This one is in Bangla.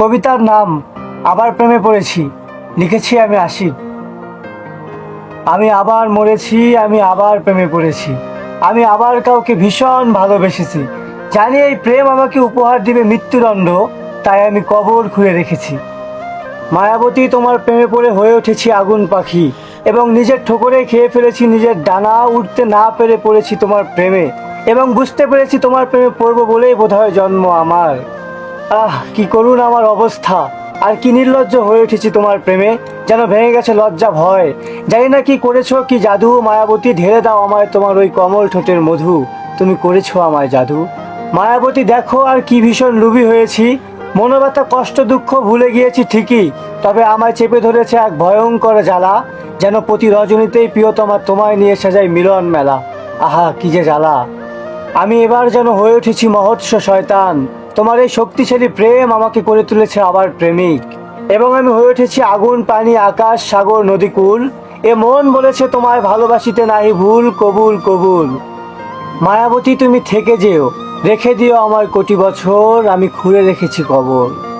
কবিতার নাম আবার প্রেমে পড়েছি, লিখেছি আমি আশিক। আমি আবার মরেছি, আমি আবার প্রেমে পড়েছি, আমি আবার কাউকে ভীষণ ভালোবেসেছি। জানি এই প্রেম আমাকে উপহার দিবে মৃত্যুদণ্ড, তাই আমি কবর খুঁড়ে রেখেছি। মায়াবতী, তোমার প্রেমে পড়ে হয়ে উঠেছি আগুন পাখি, এবং নিজের ঠোকরে খেয়ে ফেলেছি নিজের ডানা উঠতে না পেরে পড়েছি তোমার প্রেমে, এবং বুঝতে পেরেছি তোমার প্রেমে পড়ব বলেই বোধহয় জন্ম আমার। আহ, কি করুন আমার অবস্থা। আর কি নির্লজ্জ হয়ে উঠেছি তোমার প্রেমে, যেন ভেঙে গেছে লজ্জা ভয়। জানি না কি করেছ, কি জাদু, মায়াবতী, ঢেলে দাও আমায় তোমার ওই কমল ঠোঁটের মধু। তুমি করেছ আমায় জাদু। মায়াবতী, দেখো আর কি ভীষণ লুবি হয়েছি। মনোব্যথা, কষ্ট, দুঃখ ভুলে গিয়েছি ঠিকই, তবে আমায় চেপে ধরেছে এক ভয়ঙ্কর জ্বালা, যেন প্রতি রজনীতেই প্রিয়তমা তোমায় নিয়ে সাজাই মিলন মেলা। আহা, কি যে জ্বালা। আমি এবার যেন হয়ে উঠেছি মহৎস শয়তান। তোমার এই শক্তিশালী প্রেম আমাকে করে তুলেছে আবার প্রেমিক। এবং আমি হয়ে উঠেছি আগুন, পানি, আকাশ, সাগর নদীকুল এ মন বলেছে তোমায় ভালোবাসিতে নাহি ভুল, কবুল কবুল। মায়াবতী, তুমি থেকে যেও, রেখে দিও আমার কোটি বছর, আমি খুঁড়ে রেখেছি কবর।